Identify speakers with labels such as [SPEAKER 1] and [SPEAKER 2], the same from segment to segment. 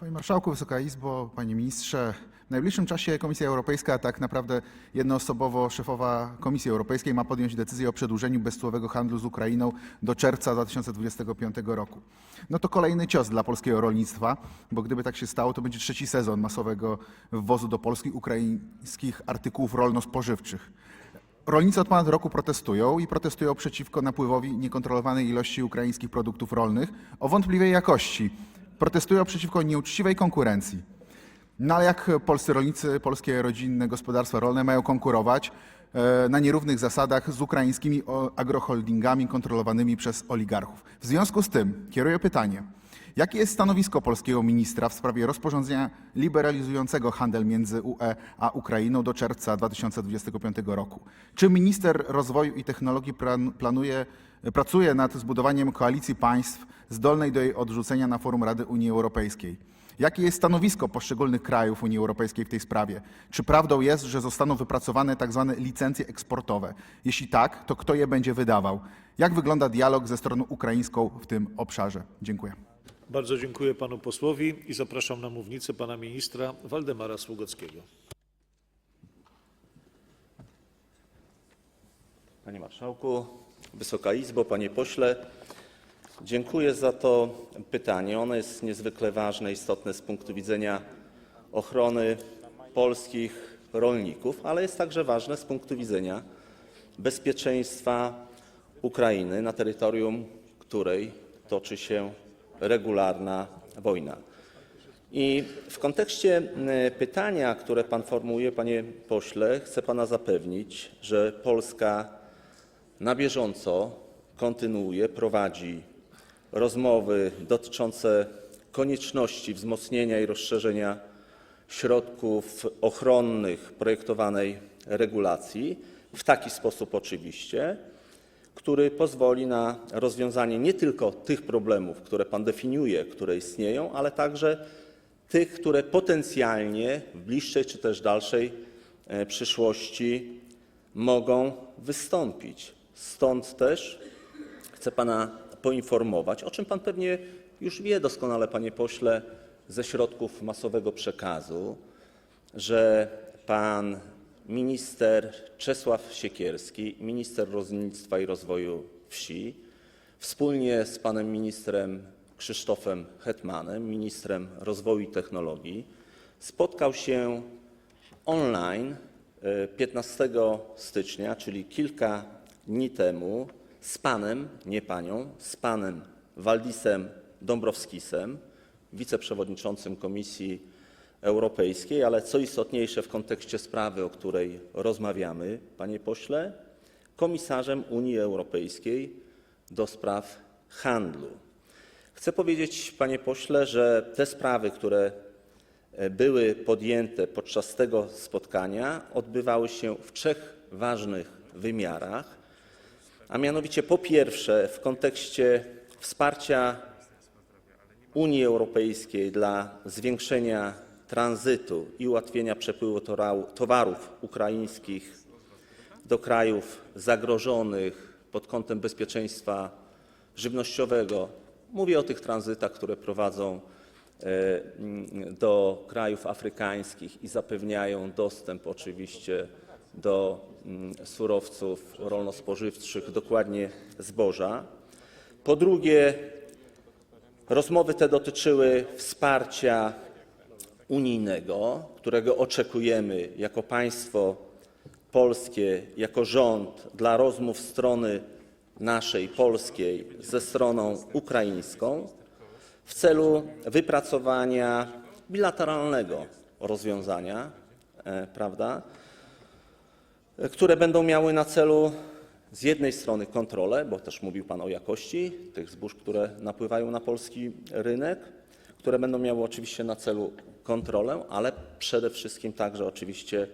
[SPEAKER 1] Panie Marszałku, Wysoka Izbo, Panie Ministrze. W najbliższym czasie Komisja Europejska, tak naprawdę jednoosobowo szefowa Komisji Europejskiej ma podjąć decyzję o przedłużeniu bezcłowego handlu z Ukrainą do czerwca 2025 roku. No to kolejny cios dla polskiego rolnictwa, bo gdyby tak się stało, to będzie trzeci sezon masowego wwozu do Polski ukraińskich artykułów rolno-spożywczych. Rolnicy od ponad roku protestują i protestują przeciwko napływowi niekontrolowanej ilości ukraińskich produktów rolnych o wątpliwej jakości. Protestują przeciwko nieuczciwej konkurencji. No ale jak polscy rolnicy, polskie rodzinne gospodarstwa rolne mają konkurować e, na nierównych zasadach z ukraińskimi agroholdingami kontrolowanymi przez oligarchów? W związku z tym kieruję pytanie. Jakie jest stanowisko polskiego ministra w sprawie rozporządzenia liberalizującego handel między UE a Ukrainą do czerwca 2025 roku? Czy minister rozwoju i technologii plan- planuje, pracuje nad zbudowaniem koalicji państw zdolnej do jej odrzucenia na forum Rady Unii Europejskiej? Jakie jest stanowisko poszczególnych krajów Unii Europejskiej w tej sprawie? Czy prawdą jest, że zostaną wypracowane tak zwane licencje eksportowe? Jeśli tak, to kto je będzie wydawał? Jak wygląda dialog ze stroną ukraińską w tym obszarze? Dziękuję.
[SPEAKER 2] Bardzo dziękuję panu posłowi i zapraszam na mównicę pana ministra Waldemara Sługockiego.
[SPEAKER 3] Panie Marszałku, Wysoka Izbo, Panie Pośle, dziękuję za to pytanie. Ono jest niezwykle ważne, istotne z punktu widzenia ochrony polskich rolników, ale jest także ważne z punktu widzenia bezpieczeństwa Ukrainy, na terytorium której toczy się regularna wojna. I w kontekście m, pytania, które Pan formułuje, Panie Pośle, chcę Pana zapewnić, że Polska na bieżąco kontynuuje, prowadzi rozmowy dotyczące konieczności wzmocnienia i rozszerzenia środków ochronnych projektowanej regulacji w taki sposób oczywiście, który pozwoli na rozwiązanie nie tylko tych problemów, które Pan definiuje, które istnieją, ale także tych, które potencjalnie w bliższej czy też dalszej e, przyszłości mogą wystąpić. Stąd też chcę Pana poinformować, o czym Pan pewnie już wie doskonale, Panie Pośle, ze środków masowego przekazu, że Pan minister Czesław Siekierski, minister rolnictwa i rozwoju wsi, wspólnie z Panem ministrem Krzysztofem Hetmanem, ministrem rozwoju i technologii, spotkał się online e, 15 stycznia, czyli kilka dni temu, z panem, nie panią, z panem Waldisem Dąbrowskisem, wiceprzewodniczącym Komisji Europejskiej, ale co istotniejsze w kontekście sprawy, o której rozmawiamy, panie pośle, komisarzem Unii Europejskiej do spraw handlu. Chcę powiedzieć, panie pośle, że te sprawy, które e, były podjęte podczas tego spotkania, odbywały się w trzech ważnych wymiarach, a mianowicie po pierwsze w kontekście wsparcia Unii Europejskiej dla zwiększenia tranzytu i ułatwienia przepływu towarów ukraińskich do krajów zagrożonych pod kątem bezpieczeństwa żywnościowego. Mówię o tych tranzytach, które prowadzą e, do krajów afrykańskich i zapewniają dostęp oczywiście do mm, surowców rolno-spożywczych, dokładnie zboża. Po drugie, rozmowy te dotyczyły wsparcia unijnego, którego oczekujemy jako państwo polskie, jako rząd dla rozmów strony naszej polskiej ze stroną ukraińską w celu wypracowania bilateralnego rozwiązania, e, prawda, które będą miały na celu z jednej strony kontrolę, bo też mówił Pan o jakości tych zbóż, które napływają na polski rynek, które będą miały oczywiście na celu kontrolę, ale przede wszystkim także oczywiście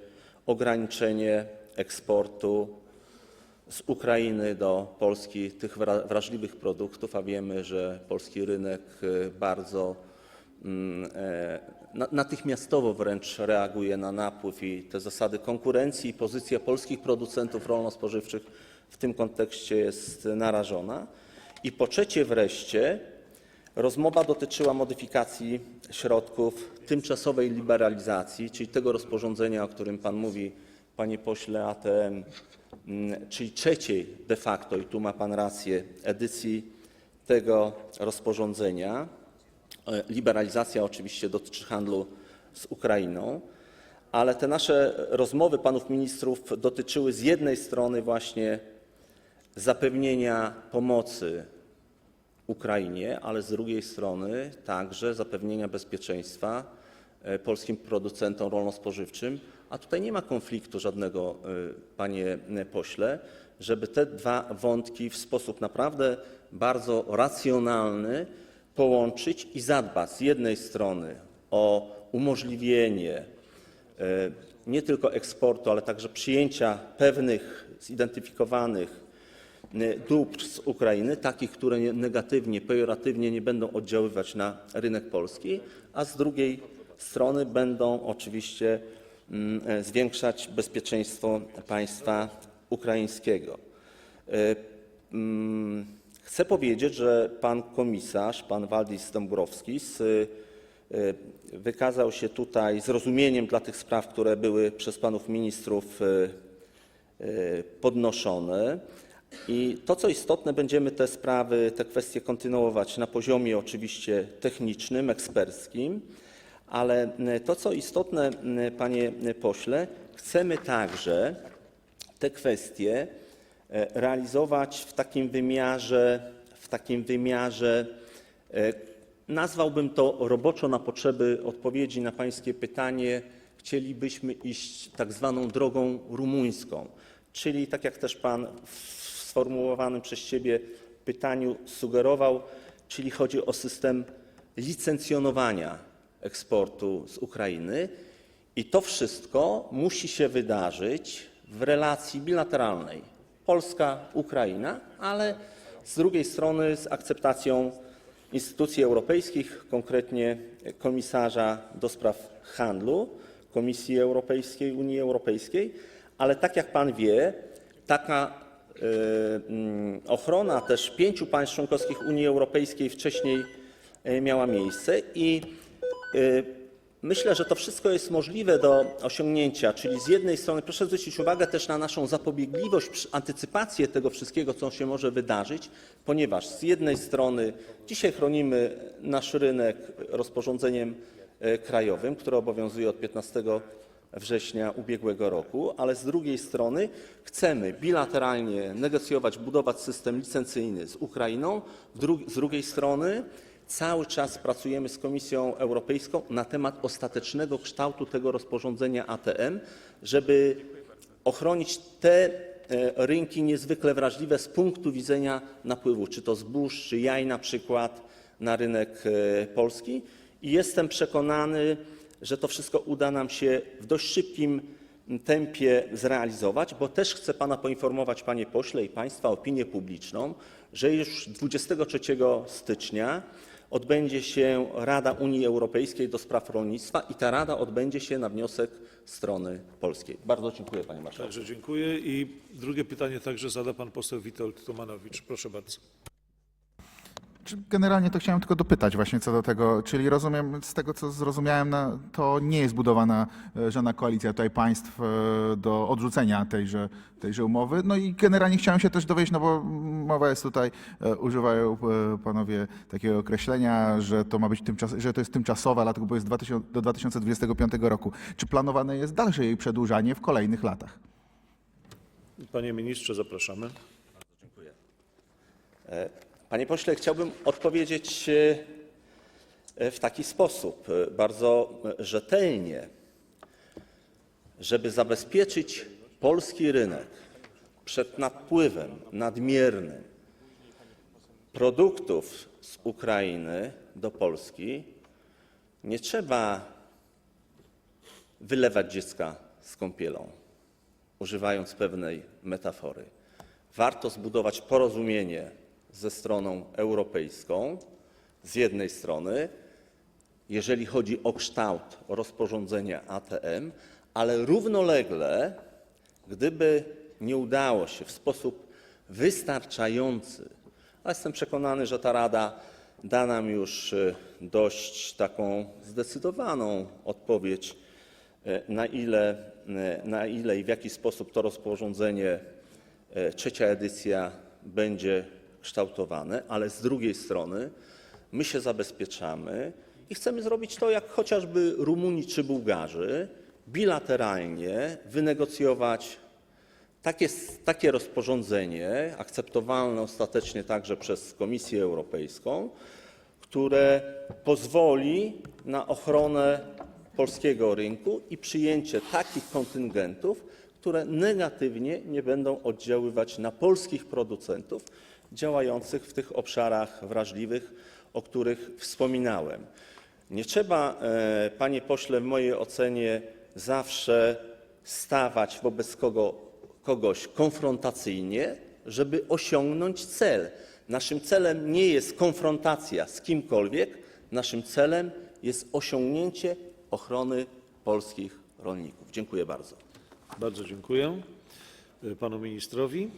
[SPEAKER 3] ograniczenie eksportu z Ukrainy do Polski tych wra- wrażliwych produktów, a wiemy, że polski rynek e, bardzo mm, e, na- natychmiastowo wręcz reaguje na napływ i te zasady konkurencji i pozycja polskich producentów rolno-spożywczych w tym kontekście jest narażona. I po trzecie wreszcie Rozmowa dotyczyła modyfikacji środków tymczasowej liberalizacji, czyli tego rozporządzenia, o którym Pan mówi, Panie Pośle, ATM, mm, czyli trzeciej de facto, i tu ma Pan rację, edycji tego rozporządzenia. E, Liberalizacja oczywiście dotyczy handlu z Ukrainą, ale te nasze rozmowy panów ministrów dotyczyły z jednej strony właśnie zapewnienia pomocy Ukrainie, ale z drugiej strony także zapewnienia bezpieczeństwa e, polskim producentom rolno-spożywczym. A tutaj nie ma konfliktu żadnego, e, panie pośle, żeby te dwa wątki w sposób naprawdę bardzo racjonalny połączyć i zadbać z jednej strony o umożliwienie e, nie tylko eksportu, ale także przyjęcia pewnych zidentyfikowanych dóbr z Ukrainy, takich, które nie- negatywnie, pejoratywnie nie będą oddziaływać na rynek polski, a z drugiej strony będą oczywiście mm, e, zwiększać bezpieczeństwo państwa ukraińskiego. E, mm, Chcę powiedzieć, że pan komisarz, pan Waldis Dąbrowskis, y, wykazał się tutaj zrozumieniem dla tych spraw, które były przez panów ministrów podnoszone. I to, co istotne, będziemy te sprawy, te kwestie kontynuować na poziomie oczywiście technicznym, eksperckim, ale y, to, co istotne, y, panie pośle, chcemy także te kwestie e, realizować w takim wymiarze, w takim wymiarze, e, nazwałbym to roboczo na potrzeby odpowiedzi na pańskie pytanie, chcielibyśmy iść tak zwaną drogą rumuńską, czyli tak jak też pan w sformułowanym przez ciebie pytaniu sugerował, czyli chodzi o system licencjonowania eksportu z Ukrainy. I to wszystko musi się wydarzyć w relacji bilateralnej Polska-Ukraina, ale z drugiej strony z akceptacją instytucji europejskich, konkretnie komisarza do spraw handlu Komisji Europejskiej, Unii Europejskiej, ale tak jak pan wie, taka ochrona też pięciu państw członkowskich Unii Europejskiej wcześniej y, miała miejsce i y, Myślę, że to wszystko jest możliwe do osiągnięcia, czyli z jednej strony proszę zwrócić uwagę też na naszą zapobiegliwość, antycypację tego wszystkiego, co się może wydarzyć, ponieważ z jednej strony dzisiaj chronimy nasz rynek rozporządzeniem krajowym, które obowiązuje od 15 września ubiegłego roku, ale z drugiej strony chcemy bilateralnie negocjować, budować system licencyjny z Ukrainą, z drugiej strony Cały czas pracujemy z Komisją Europejską na temat ostatecznego kształtu tego rozporządzenia ATM, żeby ochronić te e, rynki niezwykle wrażliwe z punktu widzenia napływu, czy to zbóż, czy jaj na przykład na rynek e, polski. I jestem przekonany, że to wszystko uda nam się w dość szybkim tempie zrealizować, bo też chcę pana poinformować, panie pośle i państwa, opinię publiczną, że już 23 stycznia odbędzie się Rada Unii Europejskiej do spraw rolnictwa i ta rada odbędzie się na wniosek strony polskiej. Bardzo dziękuję panie marszałku.
[SPEAKER 2] Także dziękuję. I drugie pytanie także zada pan poseł Witold Tomanowicz. Proszę bardzo.
[SPEAKER 1] Generalnie to chciałem tylko dopytać właśnie co do tego, czyli rozumiem, z tego co zrozumiałem, na- to nie jest budowana e, żadna koalicja tutaj państw e, do odrzucenia tejże, tejże umowy. No i generalnie chciałem się też dowiedzieć, no bo mowa jest tutaj, e, używają e, panowie takiego określenia, że to ma być tymczas, że to jest tymczasowe, dlatego bo jest 2000, do 2025 roku. Czy planowane jest dalsze jej przedłużanie w kolejnych latach?
[SPEAKER 2] Panie ministrze, zapraszamy.
[SPEAKER 3] Panie pośle, chciałbym odpowiedzieć e, w taki sposób, e, bardzo e, rzetelnie, żeby zabezpieczyć polski rynek przed napływem nadmiernym produktów z Ukrainy do Polski, nie trzeba wylewać dziecka z kąpielą, używając pewnej metafory. Warto zbudować porozumienie ze stroną europejską z jednej strony, jeżeli chodzi o kształt rozporządzenia ATM, ale równolegle, gdyby nie udało się w sposób wystarczający, a jestem przekonany, że ta Rada da nam już e, dość taką zdecydowaną odpowiedź, e, na ile, e, na ile i w jaki sposób to rozporządzenie, trzecia edycja, będzie kształtowane, ale z drugiej strony my się zabezpieczamy i chcemy zrobić to, jak chociażby Rumuni czy Bułgarzy, bilateralnie wynegocjować takie, takie rozporządzenie, akceptowalne ostatecznie także przez Komisję Europejską, które pozwoli na ochronę polskiego rynku i przyjęcie takich kontyngentów, które negatywnie nie będą oddziaływać na polskich producentów działających w tych obszarach wrażliwych, o których wspominałem. Nie trzeba, e, panie pośle, w mojej ocenie zawsze stawać wobec kogo, kogoś konfrontacyjnie, żeby osiągnąć cel. Naszym celem nie jest konfrontacja z kimkolwiek, naszym celem jest osiągnięcie ochrony polskich rolników. Dziękuję bardzo.
[SPEAKER 2] Bardzo dziękuję panu ministrowi.